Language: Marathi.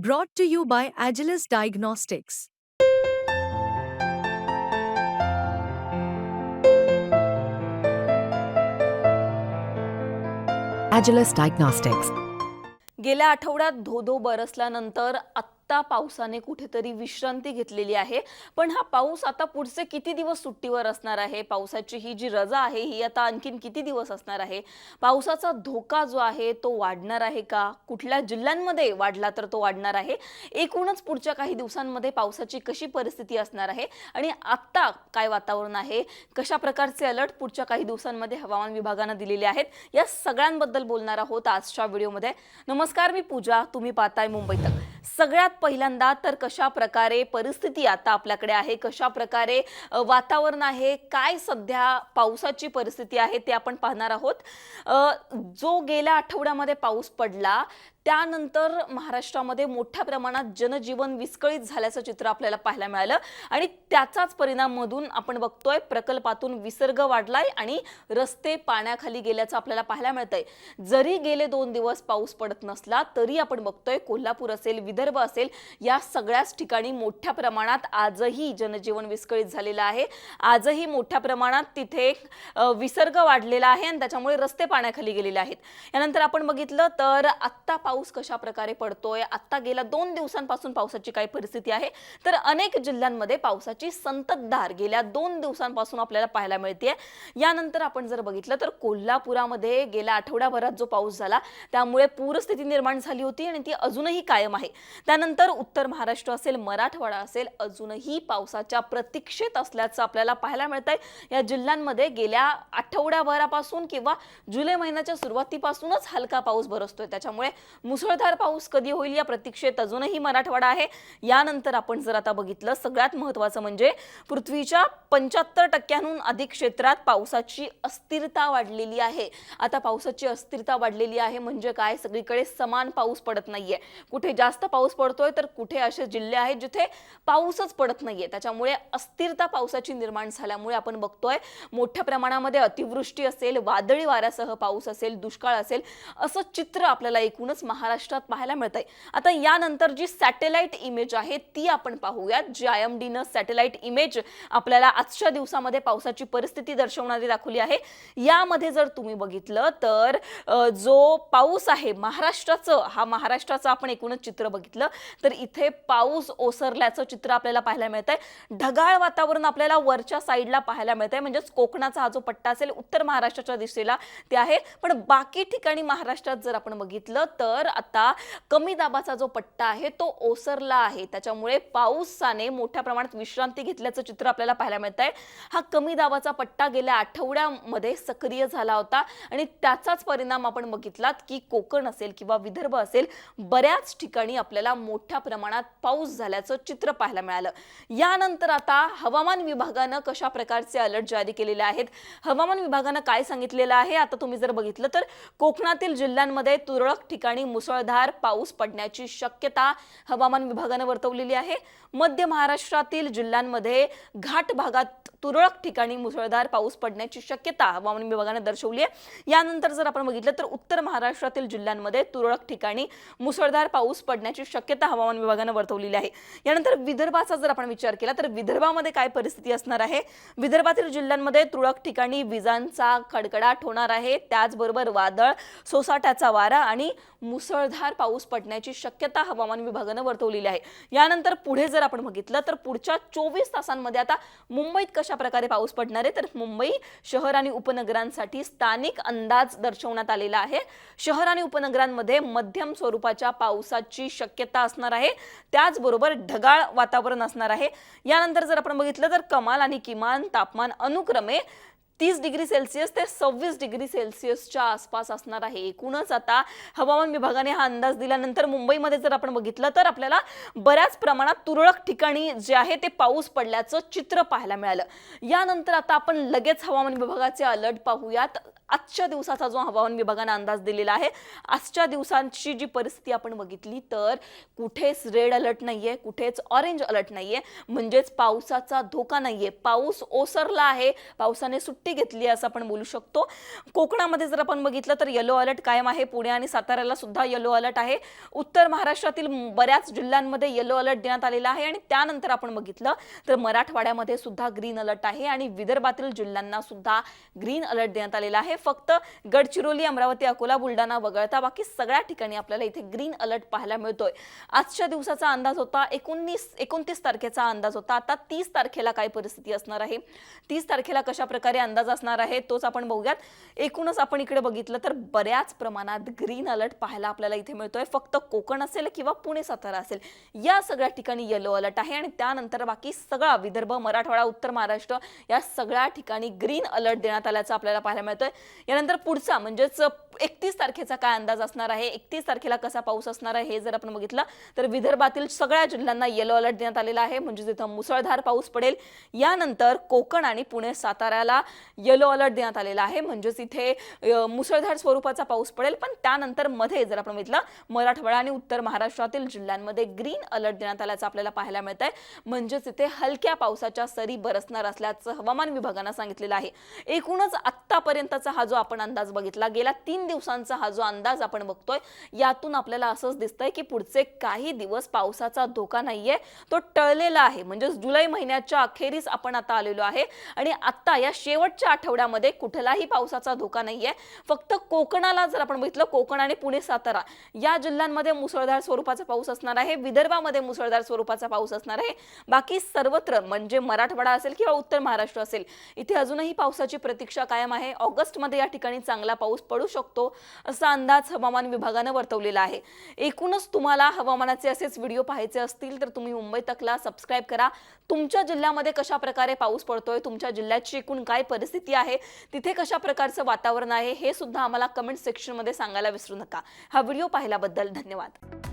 Brought to you by Agilus Diagnostics. Agilus Diagnostics. गेल्या आठवड्यात धोधो बरसल्यानंतर आत्ता पावसाने कुठेतरी विश्रांती घेतलेली आहे. पण हा पाऊस आता पुढचे किती दिवस सुट्टीवर असणार आहे? पावसाची ही जी रजा आहे ही आता आणखीन किती दिवस असणार आहे? पावसाचा धोका जो आहे तो वाढणार आहे का? कुठल्या जिल्ह्यांमध्ये वाढला तर तो वाढणार आहे? एकूणच पुढच्या काही दिवसांमध्ये पावसाची कशी परिस्थिती असणार आहे? आणि आत्ता काय वातावरण आहे? कशा प्रकारचे अलर्ट पुढच्या काही दिवसांमध्ये हवामान विभागानं दिलेले आहेत? या सगळ्यांबद्दल बोलणार आहोत आजच्या व्हिडिओमध्ये. नमस्कार मी पूजा. तुम्ही पाहताय मुंबई तक. सगळ्यात पहिल्यांदा तर कशा प्रकारे परिस्थिती आता आपल्याकडे आहे कशा प्रकारे वातावरण आहे काय सध्या पावसाची परिस्थिती आहे ते आपण पाहणार आहोत. जो गेल्या आठवड्यामध्ये पाऊस पडला त्यानंतर महाराष्ट्रामध्ये मोठ्या प्रमाणात जनजीवन विस्कळीत झाल्याचं चित्र आपल्याला पाहायला मिळालं. आणि त्याचाच परिणाम मधून आपण बघतोय प्रकल्पातून विसर्ग वाढलाय आणि रस्ते पाण्याखाली गेल्याचं आपल्याला पाहायला मिळतंय. जरी गेले दोन दिवस पाऊस पडत नसला तरी आपण बघतोय कोल्हापूर असेल विदर्भ असेल या सगळ्याच ठिकाणी मोठ्या प्रमाणात आजही जनजीवन विस्कळीत झालेलं आहे. आजही मोठ्या प्रमाणात तिथे विसर्ग वाढलेला आहे आणि त्याच्यामुळे रस्ते पाण्याखाली गेलेले आहेत. यानंतर आपण बघितलं तर आत्ता पाऊस कशा प्रकारे पडतोय? आता गेल्या दोन दिवसांपासून पावसाची काय परिस्थिती आहे. तर अनेक जिल्ह्यांमध्ये पावसाची संततधार गेल्या दोन दिवसांपासून आपल्याला पाहायला मिळते यानंतर आपण जर बघितलं तर कोल्हापुरामध्ये गेल्या आठवड्याभरात जो पाऊस झाला त्यामुळे पूरस्थिती निर्माण झाली होती आणि ती अजूनही कायम आहे. त्यानंतर उत्तर महाराष्ट्र असेल मराठवाडा असेल अजूनही पावसाच्या प्रतीक्षेत असल्याचं आपल्याला पाहायला मिळत आहे या जिल्ह्यांमध्ये गेल्या आठवड्याभरापासून किंवा जुलै महिन्याच्या सुरुवातीपासूनच हलका पाऊस बरसतोय त्याच्यामुळे मुसळधार पाऊस कधी होईल या प्रतीक्षेत अजूनही मराठवाडा आहे. यानंतर आपण जर आता बघितलं सगळ्यात महत्वाचं म्हणजे पृथ्वीच्या पंच्याहत्तर टक्क्यांहून अधिक क्षेत्रात पावसाची अस्थिरता वाढलेली आहे. आता पावसाची अस्थिरता वाढलेली आहे म्हणजे काय? सगळीकडे समान पाऊस पडत नाहीये. कुठे जास्त पाऊस पडतोय तर कुठे असे जिल्हे आहेत जिथे पाऊसच पडत नाहीये. त्याच्यामुळे अस्थिरता पावसाची निर्माण झाल्यामुळे आपण बघतोय मोठ्या प्रमाणामध्ये अतिवृष्टी असेल वादळी वाऱ्यासह पाऊस असेल दुष्काळ असेल असं चित्र आपल्याला एकूणच महाराष्ट्रात पाहायला मिळत आहे आता यानंतर जी सॅटेलाइट इमेज आहे ती आपण पाहूयात. जी आय एम डीनं सॅटेलाइट इमेज आपल्याला आजच्या दिवसामध्ये पावसाची परिस्थिती दर्शवणारी दाखवली आहे. यामध्ये जर तुम्ही बघितलं तर जो पाऊस आहे महाराष्ट्राचं हा महाराष्ट्राचं आपण एकूणच चित्र बघितलं तर इथे पाऊस ओसरल्याचं चित्र आपल्याला पाहायला मिळत आहे ढगाळ वातावरण आपल्याला वरच्या साईडला पाहायला मिळत आहे म्हणजेच कोकणाचा हा जो पट्टा असेल उत्तर महाराष्ट्राच्या दिशेला ते आहे. पण बाकी ठिकाणी महाराष्ट्रात जर आपण बघितलं तर तर आता कमी दाबाचा जो पट्टा आहे तो ओसरला आहे. त्याच्यामुळे पाऊसाने मोठ्या प्रमाणात विश्रांती घेतल्याचं चित्र आपल्याला पाहायला मिळत आहे हा कमी दाबाचा पट्टा गेल्या आठवड्यामध्ये सक्रिय झाला होता आणि त्याचाच परिणाम आपण बघितलात की कोकण असेल किंवा विदर्भ असेल बऱ्याच ठिकाणी आपल्याला मोठ्या प्रमाणात पाऊस झाल्याचं चित्र पाहायला मिळालं. यानंतर आता हवामान विभागानं कशा प्रकारचे अलर्ट जारी केलेले आहेत? हवामान विभागानं काय सांगितलेलं आहे? आता तुम्ही जर बघितलं तर कोकणातील जिल्ह्यांमध्ये तुरळक ठिकाणी मुसळधार पाऊस पडण्याची शक्यता हवामान विभागानं वर्तवलेली आहे. मध्य महाराष्ट्रातील जिल्ह्यांमध्ये घाट भागात तुरळक ठिकाणी मुसळधार पाऊस पडण्याची शक्यता हवामान विभागानं दर्शवली आहे. यानंतर जर आपण बघितलं तर उत्तर महाराष्ट्रातील जिल्ह्यांमध्ये तुरळक ठिकाणी मुसळधार पाऊस पडण्याची शक्यता हवामान विभागानं वर्तवलेली आहे. यानंतर विदर्भाचा जर आपण विचार केला तर विदर्भामध्ये काय परिस्थिती असणार आहे? विदर्भातील जिल्ह्यांमध्ये तुरळक ठिकाणी विजांचा कडकडाट होणार आहे. त्याचबरोबर वादळ सोसाट्याचा वारा आणि मुसळधार पाऊस पडण्याची शक्यता हवामान विभागानं वर्तवलेली आहे. यानंतर पुढे जर आपण बघितलं तर पुढच्या चोवीस तासांमध्ये आता मुंबईत कशा प्रकारे पाऊस पडणार आहे? तर मुंबई शहर आणि उपनगरांसाठी स्थानिक अंदाज दर्शवण्यात आलेला आहे. शहर आणि उपनगरांमध्ये मध्यम स्वरूपाच्या पावसाची शक्यता असणार आहे. त्याचबरोबर ढगाळ वातावरण असणार आहे. यानंतर जर आपण बघितलं तर कमाल आणि किमान तापमान अनुक्रमे तीस डिग्री सेल्सिअस ते सव्वीस डिग्री सेल्सिअसच्या आसपास असणार आहे. एकूणच आता हवामान विभागाने हा अंदाज दिल्यानंतर मुंबईमध्ये जर आपण बघितलं तर आपल्याला बऱ्याच प्रमाणात तुरळक ठिकाणी जे आहे ते पाऊस पडल्याचं चित्र पाहायला मिळालं. यानंतर आता आपण लगेच हवामान विभागाचे अलर्ट पाहूयात. आजच्या दिवसाचा जो हवामान विभागाने अंदाज दिलेला आहे आजच्या दिवसांची जी परिस्थिती आपण बघितली तर कुठेच रेड अलर्ट नाहीये कुठेच ऑरेंज अलर्ट नाहीये. म्हणजेच पावसाचा धोका नाहीये. पाऊस ओसरला आहे पावसाने सुट्टी सुट्टी घेतली आहे असं आपण बोलू शकतो. कोकणामध्ये जर आपण बघितलं तर येलो अलर्ट कायम आहे. पुणे आणि साताऱ्याला सुद्धा येलो अलर्ट आहे. उत्तर महाराष्ट्रातील बऱ्याच जिल्ह्यांमध्ये येलो अलर्ट देण्यात आलेला आहे आणि त्यानंतर आपण बघितलं तर मराठवाड्यामध्ये सुद्धा ग्रीन अलर्ट आहे आणि विदर्भातील जिल्ह्यांना सुद्धा ग्रीन अलर्ट देण्यात आलेला आहे. फक्त गडचिरोली अमरावती अकोला बुलढाणा वगळता बाकी सगळ्या ठिकाणी आपल्याला इथे ग्रीन अलर्ट पाहायला मिळतोय. आजच्या दिवसाचा अंदाज होता एकोणीस एकोणतीस तारखेचा अंदाज होता. आता तीस तारखेला काय परिस्थिती असणार आहे? तीस तारखेला कशा प्रकारे अंदाज असणार आहे तोच आपण बघूयात. एकूणच आपण इकडे बघितलं तर बऱ्याच प्रमाणात ग्रीन अलर्ट पाहायला आपल्याला इथे मिळतोय. फक्त कोकण असेल किंवा पुणे सातारा असेल या सगळ्या ठिकाणी येलो अलर्ट आहे. आणि त्यानंतर बाकी सगळा विदर्भ मराठवाडा उत्तर महाराष्ट्र या सगळ्या ठिकाणी ग्रीन अलर्ट देण्यात आल्याचं आपल्याला पाहायला मिळतोय. यानंतर पुढचा म्हणजेच एकतीस तारखेचा काय अंदाज असणार आहे? एकतीस तारखेला कसा पाऊस असणार आहे हे जर आपण बघितलं तर विदर्भातील सगळ्या जिल्ह्यांना येलो अलर्ट देण्यात आलेला आहे. म्हणजे तिथं मुसळधार पाऊस पडेल. यानंतर कोकण आणि पुणे साताऱ्याला येलो अलर्ट देण्यात आलेला आहे. म्हणजेच इथे मुसळधार स्वरूपाचा पाऊस पडेल. पण त्यानंतरमध्ये जर आपण बघितलं मराठवाडा आणि उत्तर महाराष्ट्रातील जिल्ह्यांमध्ये ग्रीन अलर्ट देण्यात आल्याचं आपल्याला पाहायला मिळत आहे म्हणजेच इथे हलक्या पावसाच्या सरी बरसणार असल्याचं हवामान विभागानं सांगितलेलं आहे. एकूणच आत्तापर्यंतचा हा जो आपण अंदाज बघितला गेला तीन दिवसांचा हा जो अंदाज आपण बघतोय यातून आपल्याला असंच दिसतंय की पुढचे काही दिवस पावसाचा धोका नाहीये तो टळलेला आहे. म्हणजे जुलै महिन्याच्या अखेरीस आपण आता आलेलो आहे आणि आता या शेवटच्या आठवड्यामध्ये कुठलाही पावसाचा धोका नाहीये. फक्त कोकणाला जर आपण बघितलं कोकण आणि पुणे सातारा या जिल्ह्यांमध्ये मुसळधार स्वरूपाचा पाऊस असणार आहे विदर्भामध्ये मुसळधार स्वरूपाचा पाऊस असणार आहे. बाकी सर्वत्र म्हणजे मराठवाडा असेल किंवा उत्तर महाराष्ट्र असेल इथे अजूनही पावसाची प्रतीक्षा कायम आहे. ऑगस्टमध्ये या ठिकाणी चांगला पाऊस पडू शकतो. शकतो असा अंदाज हवामान विभागानं वर्तवलेला आहे. एकूणच तुम्हाला हवामानाचे असेच व्हिडिओ पाहायचे असतील तर तुम्ही मुंबई तकला सबस्क्राईब करा. तुमच्या जिल्ह्यामध्ये कशा प्रकारे पाऊस पडतोय? तुमच्या जिल्ह्याची एकूण काय परिस्थिती आहे? तिथे कशा प्रकारचं वातावरण आहे? हे सुद्धा आम्हाला कमेंट सेक्शनमध्ये सांगायला विसरू नका. हा व्हिडिओ पाहिल्याबद्दल धन्यवाद.